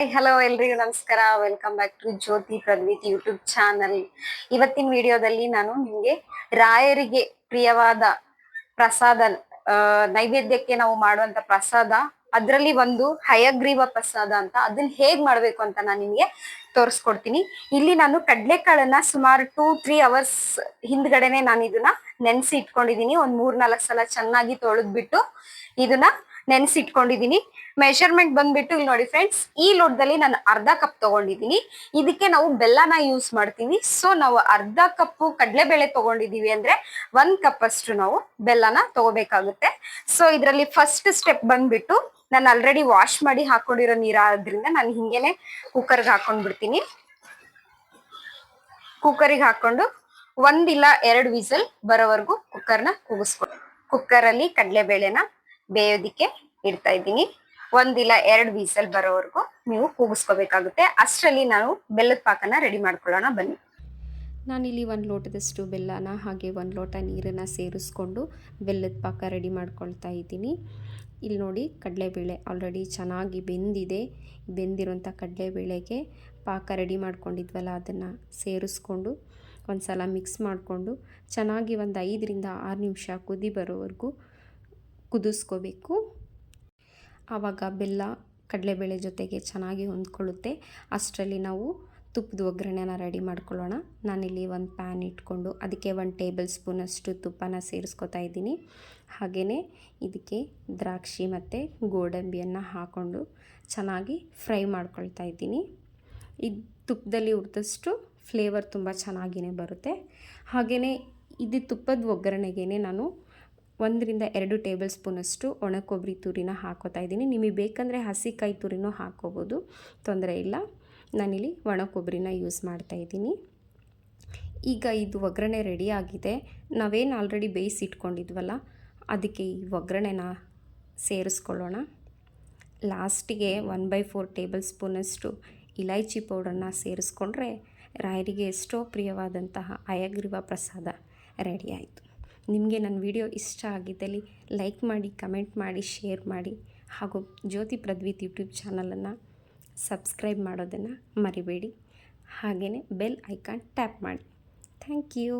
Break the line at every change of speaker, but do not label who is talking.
Hello ಎಲ್ರಿಗೂ ನಮಸ್ಕಾರ. Welcome back to Jyoti Pradvith YouTube channel ಇವತ್ತಿನ ವಿಡಿಯೋದಲ್ಲಿ ನಾನು ನಿಮ್ಗೆ ರಾಯರಿಗೆ ಪ್ರಿಯವಾದ ಪ್ರಸಾದ ನೈವೇದ್ಯಕ್ಕೆ ನಾವು ಮಾಡುವಂತ ಪ್ರಸಾದ, ಅದರಲ್ಲಿ ಒಂದು ಹಯಗ್ರೀವ ಪ್ರಸಾದ ಅಂತ ಅದನ್ನ ಹೇಗ್ ಮಾಡ್ಬೇಕು ಅಂತ ನಾನು ನಿಮ್ಗೆ ತೋರಿಸ್ಕೊಡ್ತೀನಿ. ಇಲ್ಲಿ ನಾನು ಕಡ್ಲೆಕಾಳನ್ನ ಸುಮಾರು ಟೂ ತ್ರೀ ಅವರ್ಸ್ ಹಿಂದ್ಗಡೆನೆ ನಾನು ಇದನ್ನ ನೆನ್ಸಿ ಇಟ್ಕೊಂಡಿದೀನಿ. ಒಂದ್ ಮೂರ್ ನಾಲ್ಕು ಸಲ ಚೆನ್ನಾಗಿ ತೊಳೆದ್ಬಿಟ್ಟು ಇದನ್ನ ನೆನ್ಸಿ ಇಟ್ಕೊಂಡಿದೀನಿ ಮೆಷರ್ಮೆಂಟ್ ಬಂದ್ಬಿಟ್ಟು ಇಲ್ಲಿ ನೋಡಿ ಫ್ರೆಂಡ್ಸ್ ಈ ಲೋಟದಲ್ಲಿ ನಾನು ಅರ್ಧ ಕಪ್ ತಗೊಂಡಿದೀನಿ. ಇದಕ್ಕೆ ನಾವು ಬೆಲ್ಲನ ಯೂಸ್ ಮಾಡ್ತೀವಿ. ಸೊ ನಾವು ಅರ್ಧ ಕಪ್ಪು ಕಡಲೆಬೇಳೆ ತಗೊಂಡಿದೀವಿ ಅಂದ್ರೆ ಒಂದ್ ಕಪ್ ಅಷ್ಟು ನಾವು ಬೆಲ್ಲನ ತಗೋಬೇಕಾಗುತ್ತೆ. ಸೊ ಇದರಲ್ಲಿ ಫಸ್ಟ್ ಸ್ಟೆಪ್ ಬಂದ್ಬಿಟ್ಟು ನಾನು ಆಲ್ರೆಡಿ ವಾಶ್ ಮಾಡಿ ಹಾಕೊಂಡಿರೋ ನೀರಾದ್ರಿಂದ ನಾನು ಹಿಂಗೇನೆ ಕುಕ್ಕರ್ಗೆ ಹಾಕೊಂಡ್ ಬಿಡ್ತೀನಿ ಕುಕ್ಕರಿಗೆ ಹಾಕೊಂಡು ಒಂದಿಲ್ಲ ಎರಡು ವಿಸಲ್ ಬರೋವರೆಗೂ ಕುಕ್ಕರ್ನ ಕೂಗಿಸ್ಕೊಂಡು ಕುಕ್ಕರಲ್ಲಿ ಕಡಲೆಬೇಳೆನ ಬೇಯೋದಿಕ್ಕೆ ಇಡ್ತಾ ಇದ್ದೀನಿ. ಒಂದಿಲ್ಲ ಎರಡು ವೀಸಲ್ ಬರೋವರೆಗೂ ನೀವು ಕೂಗಿಸ್ಕೋಬೇಕಾಗುತ್ತೆ. ಅಷ್ಟರಲ್ಲಿ ನಾವು ಬೆಲ್ಲದ ಪಾಕನ ರೆಡಿ ಮಾಡ್ಕೊಳ್ಳೋಣ, ಬನ್ನಿ.
ನಾನಿಲ್ಲಿ ಒಂದು ಲೋಟದಷ್ಟು ಬೆಲ್ಲನ ಹಾಗೆ ಒಂದು ಲೋಟ ನೀರನ್ನು ಸೇರಿಸ್ಕೊಂಡು ಬೆಲ್ಲದ ಪಾಕ ರೆಡಿ ಮಾಡ್ಕೊಳ್ತಾ ಇದ್ದೀನಿ. ಇಲ್ಲಿ ನೋಡಿ ಕಡಲೆಬೇಳೆ ಆಲ್ರೆಡಿ ಚೆನ್ನಾಗಿ ಬೆಂದಿದೆ. ಬೆಂದಿರೋಂಥ ಕಡಲೆಬೇಳೆಗೆ ಪಾಕ ರೆಡಿ ಮಾಡ್ಕೊಂಡಿದ್ವಲ್ಲ, ಅದನ್ನು ಸೇರಿಸ್ಕೊಂಡು ಒಂದು ಸಲ ಮಿಕ್ಸ್ ಮಾಡಿಕೊಂಡು ಚೆನ್ನಾಗಿ ಒಂದು ಐದರಿಂದ ಆರು ನಿಮಿಷ ಕುದಿ ಬರೋವರೆಗೂ ಕುದಿಸ್ಕೋಬೇಕು. ಆವಾಗ ಬೆಲ್ಲ ಕಡಲೆಬೇಳೆ ಜೊತೆಗೆ ಚೆನ್ನಾಗಿ ಹೊಂದ್ಕೊಳ್ಳುತ್ತೆ. ಅಷ್ಟರಲ್ಲಿ ನಾವು ತುಪ್ಪದ ಒಗ್ಗರಣೆನ ರೆಡಿ ಮಾಡ್ಕೊಳ್ಳೋಣ. ನಾನಿಲ್ಲಿ ಒಂದು ಪ್ಯಾನ್ ಇಟ್ಕೊಂಡು ಅದಕ್ಕೆ ಒಂದು ಟೇಬಲ್ ಸ್ಪೂನಷ್ಟು ತುಪ್ಪನ ಸೇರಿಸ್ಕೊತಾ ಇದ್ದೀನಿ. ಹಾಗೆಯೇ ಇದಕ್ಕೆ ದ್ರಾಕ್ಷಿ ಮತ್ತು ಗೋಡಂಬಿಯನ್ನು ಹಾಕ್ಕೊಂಡು ಚೆನ್ನಾಗಿ ಫ್ರೈ ಮಾಡ್ಕೊಳ್ತಾ ಇದ್ದೀನಿ. ಇದು ತುಪ್ಪದಲ್ಲಿ ಹುರಿದಷ್ಟು ಫ್ಲೇವರ್ ತುಂಬ ಚೆನ್ನಾಗಿಯೇ ಬರುತ್ತೆ. ಹಾಗೆಯೇ ಇದು ತುಪ್ಪದ ಒಗ್ಗರಣೆಗೇ ನಾನು ಒಂದರಿಂದ ಎರಡು ಟೇಬಲ್ ಸ್ಪೂನಷ್ಟು ಒಣ ಕೊಬ್ಬರಿ ತುರಿನ ಹಾಕೋತಾ ಇದ್ದೀನಿ. ನಿಮಗೆ ಬೇಕಂದರೆ ಹಸಿಕಾಯಿ ತುರಿನೂ ಹಾಕೋಬೋದು. ತೊಂದರೆ ಇಲ್ಲ. ನಾನಿಲ್ಲಿ ಒಣ ಕೊಬ್ಬರಿನ ಯೂಸ್ ಮಾಡ್ತಾ ಇದ್ದೀನಿ. ಈಗ ಇದು ಒಗ್ಗರಣೆ ರೆಡಿ ಆಗಿದೆ. ನಾವೇನು ಆಲ್ರೆಡಿ ಬೇಯಿಸಿ ಇಟ್ಕೊಂಡಿದ್ವಲ್ಲ, ಅದಕ್ಕೆ ಈ ಒಗ್ಗರಣೆನ ಸೇರಿಸ್ಕೊಳ್ಳೋಣ. ಲಾಸ್ಟಿಗೆ ಒನ್ ಬೈ ಫೋರ್ ಟೇಬಲ್ ಸ್ಪೂನಷ್ಟು ಇಲೈಚಿ ಪೌಡರ್ನ ಸೇರಿಸ್ಕೊಂಡ್ರೆ ರಾಯರಿಗೆ ಎಷ್ಟೋ ಪ್ರಿಯವಾದಂತಹ ಅಯಗ್ರೀವ ಪ್ರಸಾದ ರೆಡಿ ಆಯಿತು. ನಿಮಗೆ ನನ್ನ ವಿಡಿಯೋ ಇಷ್ಟ ಆಗಿದ್ದಲ್ಲಿ ಲೈಕ್ ಮಾಡಿ, ಕಮೆಂಟ್ ಮಾಡಿ, ಶೇರ್ ಮಾಡಿ ಹಾಗೂ ಜ್ಯೋತಿ ಪ್ರದ್ವಿತ್ ಯೂಟ್ಯೂಬ್ ಚಾನಲನ್ನು ಸಬ್ಸ್ಕ್ರೈಬ್ ಮಾಡೋದನ್ನು ಮರಿಬೇಡಿ. ಹಾಗೆಯೇ ಬೆಲ್ ಐಕಾನ್ ಟ್ಯಾಪ್ ಮಾಡಿ. Thank you.